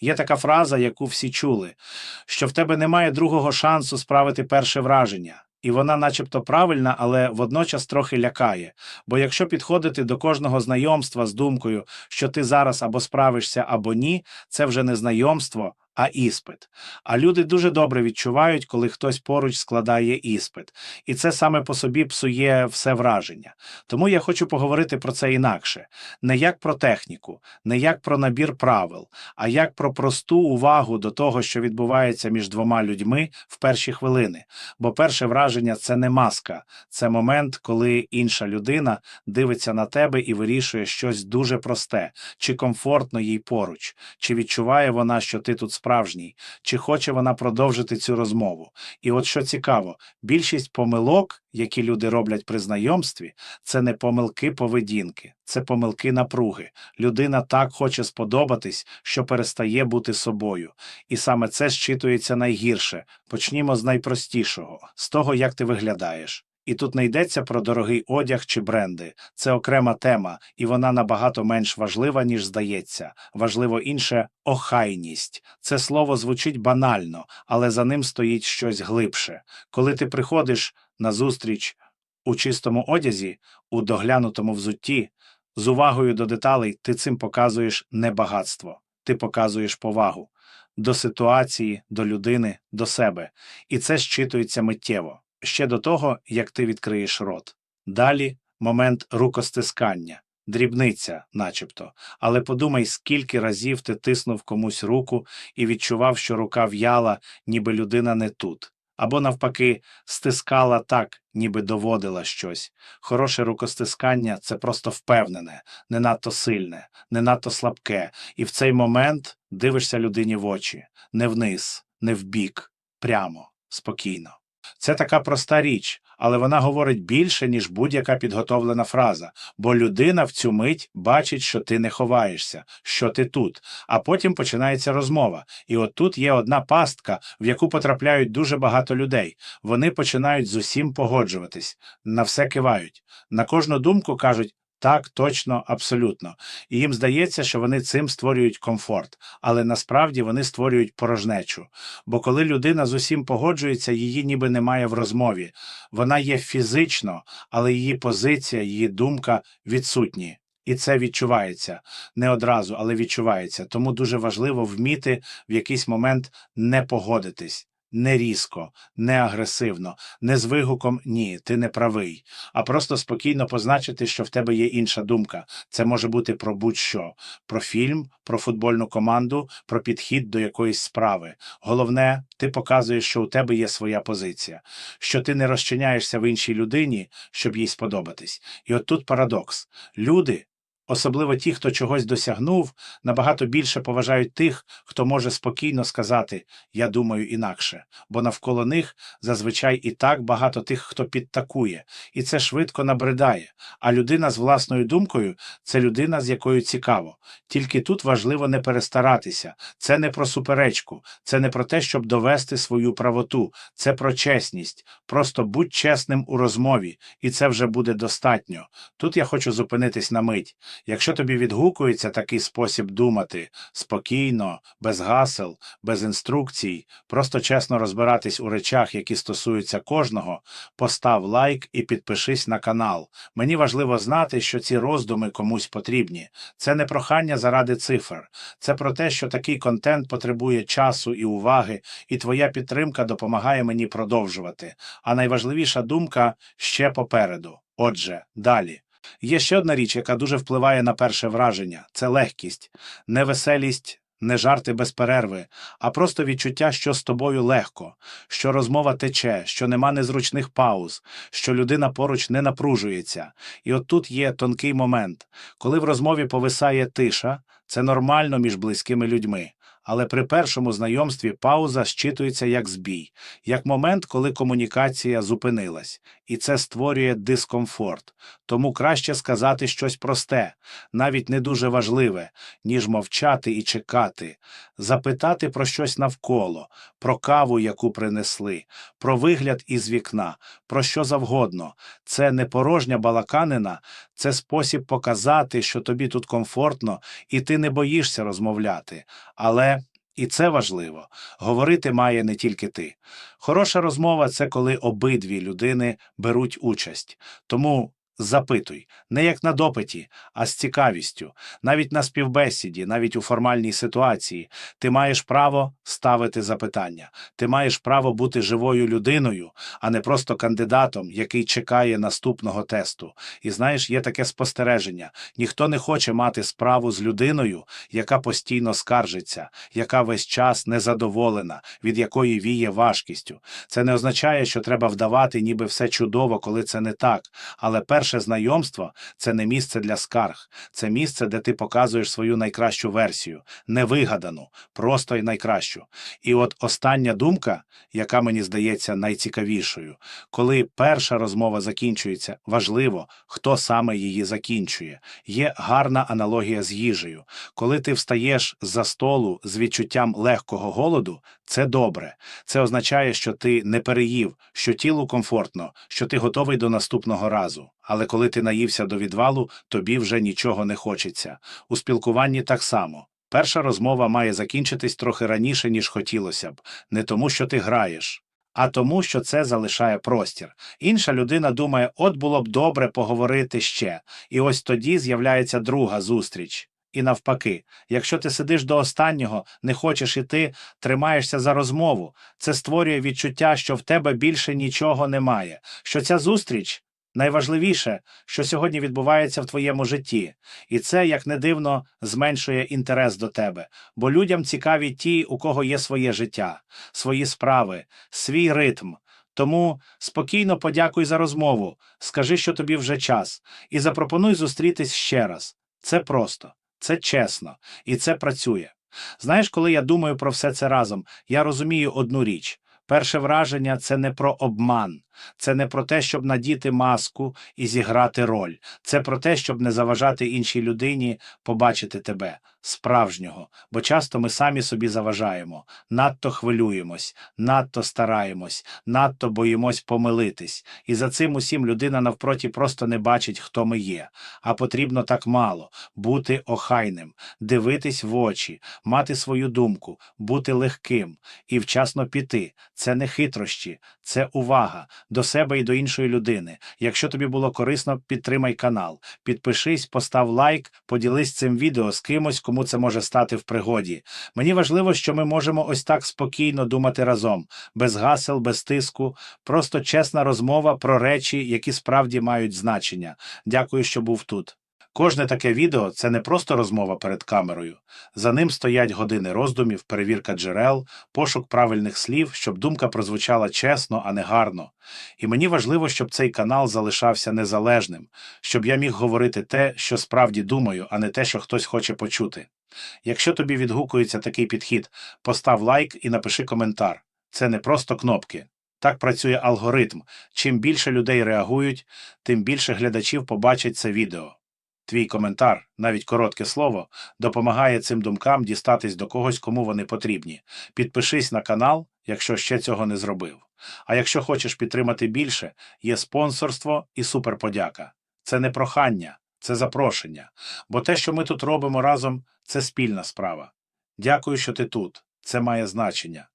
Є така фраза, яку всі чули, що в тебе немає другого шансу справити перше враження. І вона начебто правильна, але водночас трохи лякає. Бо якщо підходити до кожного знайомства з думкою, що ти зараз або справишся, або ні, це вже не знайомство, а іспит. А люди дуже добре відчувають, коли хтось поруч складає іспит. І це саме по собі псує все враження. Тому я хочу поговорити про це інакше. Не як про техніку, не як про набір правил, а як про просту увагу до того, що відбувається між двома людьми в перші хвилини. Бо перше враження це не маска, це момент, коли інша людина дивиться на тебе і вирішує щось дуже просте, чи комфортно їй поруч, чи відчуває вона, що ти тут справжній, чи хоче вона продовжити цю розмову. І от що цікаво, більшість помилок, які люди роблять при знайомстві, це не помилки поведінки, це помилки напруги. Людина так хоче сподобатись, що перестає бути собою. І саме це щитується найгірше. Почнімо з найпростішого, з того, як ти виглядаєш. І тут не йдеться про дорогий одяг чи бренди. Це окрема тема, і вона набагато менш важлива, ніж здається. Важливо інше охайність. Це слово звучить банально, але за ним стоїть щось глибше. Коли ти приходиш на зустріч у чистому одязі, у доглянутому взутті, з увагою до деталей, ти цим показуєш не багатство, ти показуєш повагу до ситуації, до людини, до себе. І це щитується миттєво ще до того, як ти відкриєш рот. Далі момент рукостискання, дрібниця, начебто. Але подумай, скільки разів ти тиснув комусь руку і відчував, що рука в'яла, ніби людина не тут. Або, навпаки, стискала так, ніби доводила щось. Хороше рукостискання це просто впевнене, не надто сильне, не надто слабке, і в цей момент дивишся людині в очі, не вниз, не вбік, прямо, спокійно. Це така проста річ, але вона говорить більше, ніж будь-яка підготовлена фраза, бо людина в цю мить бачить, що ти не ховаєшся, що ти тут. А потім починається розмова. І от тут є одна пастка, в яку потрапляють дуже багато людей. Вони починають з усім погоджуватись, на все кивають. На кожну думку кажуть. Так, точно, абсолютно. І їм здається, що вони цим створюють комфорт, але насправді вони створюють порожнечу. Бо коли людина з усім погоджується, її ніби немає в розмові. Вона є фізично, але її позиція, її думка відсутні. І це відчувається не одразу, але відчувається. Тому дуже важливо вміти в якийсь момент не погодитись. Не різко, не агресивно, не з вигуком ні, ти не правий, а просто спокійно позначити, що в тебе є інша думка. Це може бути про будь-що: про фільм, про футбольну команду, про підхід до якоїсь справи. Головне, ти показуєш, що у тебе є своя позиція, що ти не розчиняєшся в іншій людині, щоб їй сподобатись. І от тут парадокс: люди. Особливо ті, хто чогось досягнув, набагато більше поважають тих, хто може спокійно сказати Я думаю інакше, бо навколо них зазвичай і так багато тих, хто підтакує, і це швидко набридає. А людина з власною думкою це людина, з якою цікаво. Тільки тут важливо не перестаратися. Це не про суперечку, це не про те, щоб довести свою правоту, це про чесність. Просто будь чесним у розмові, і це вже буде достатньо. Тут я хочу зупинитись на мить. Якщо тобі відгукується такий спосіб думати спокійно, без гасел, без інструкцій, просто чесно розбиратись у речах, які стосуються кожного, постав лайк і підпишись на канал. Мені важливо знати, що ці роздуми комусь потрібні. Це не прохання заради цифр, це про те, що такий контент потребує часу і уваги, і твоя підтримка допомагає мені продовжувати. А найважливіша думка ще попереду. Отже, далі. Є ще одна річ, яка дуже впливає на перше враження це легкість, не веселість, не жарти без перерви, а просто відчуття, що з тобою легко, що розмова тече, що нема незручних пауз, що людина поруч не напружується. І от тут є тонкий момент. Коли в розмові повисає тиша, це нормально між близькими людьми. Але при першому знайомстві пауза щитується як збій, як момент, коли комунікація зупинилась, і це створює дискомфорт. Тому краще сказати щось просте, навіть не дуже важливе, ніж мовчати і чекати, запитати про щось навколо, про каву, яку принесли, про вигляд із вікна, про що завгодно. Це не порожня балаканина, це спосіб показати, що тобі тут комфортно, і ти не боїшся розмовляти. Але І це важливо. Говорити має не тільки ти. Хороша розмова це коли обидві людини беруть участь. Тому запитуй не як на допиті, а з цікавістю. Навіть на співбесіді, навіть у формальній ситуації, ти маєш право ставити запитання. Ти маєш право бути живою людиною, а не просто кандидатом, який чекає наступного тесту. І знаєш, є таке спостереження: ніхто не хоче мати справу з людиною, яка постійно скаржиться, яка весь час незадоволена, від якої віє важкістю. Це не означає, що треба вдавати, ніби все чудово, коли це не так. Але перше знайомство це не місце для скарг, це місце, де ти показуєш свою найкращу версію, невигадану, просто і найкращу. І от остання думка, яка мені здається найцікавішою, коли перша розмова закінчується, важливо, хто саме її закінчує. Є гарна аналогія з їжею. Коли ти встаєш за столу з відчуттям легкого голоду, це добре. Це означає, що ти не переїв, що тілу комфортно, що ти готовий до наступного разу. Але коли ти наївся до відвалу, тобі вже нічого не хочеться. У спілкуванні так само. Перша розмова має закінчитись трохи раніше, ніж хотілося б, не тому, що ти граєш, а тому, що це залишає простір. Інша людина думає, от було б добре поговорити ще, і ось тоді з'являється друга зустріч. І навпаки, якщо ти сидиш до останнього, не хочеш іти, тримаєшся за розмову, це створює відчуття, що в тебе більше нічого немає, що ця зустріч найважливіше, що сьогодні відбувається в твоєму житті, і це, як не дивно, зменшує інтерес до тебе, бо людям цікаві ті, у кого є своє життя, свої справи, свій ритм. Тому спокійно подякуй за розмову, скажи, що тобі вже час, і запропонуй зустрітись ще раз. Це просто, це чесно, і це працює. Знаєш, коли я думаю про все це разом, я розумію одну річ. Перше враження це не про обман, це не про те, щоб надіти маску і зіграти роль. Це про те, щоб не заважати іншій людині побачити тебе, справжнього. Бо часто ми самі собі заважаємо, надто хвилюємось, надто стараємось, надто боїмось помилитись. І за цим усім людина навпроті просто не бачить, хто ми є. А потрібно так мало бути охайним, дивитись в очі, мати свою думку, бути легким і вчасно піти. Це не хитрощі, це увага до себе і до іншої людини. Якщо тобі було корисно, підтримай канал, підпишись, постав лайк, поділись цим відео з кимось, кому це може стати в пригоді. Мені важливо, що ми можемо ось так спокійно думати разом, без гасел, без тиску, просто чесна розмова про речі, які справді мають значення. Дякую, що був тут. Кожне таке відео це не просто розмова перед камерою. За ним стоять години роздумів, перевірка джерел, пошук правильних слів, щоб думка прозвучала чесно, а не гарно. І мені важливо, щоб цей канал залишався незалежним, щоб я міг говорити те, що справді думаю, а не те, що хтось хоче почути. Якщо тобі відгукується такий підхід, постав лайк і напиши коментар. Це не просто кнопки. Так працює алгоритм. Чим більше людей реагують, тим більше глядачів побачать це відео. Твій коментар, навіть коротке слово, допомагає цим думкам дістатись до когось, кому вони потрібні. Підпишись на канал, якщо ще цього не зробив. А якщо хочеш підтримати більше, є спонсорство і суперподяка. Це не прохання, це запрошення. Бо те, що ми тут робимо разом, це спільна справа. Дякую, що ти тут. Це має значення.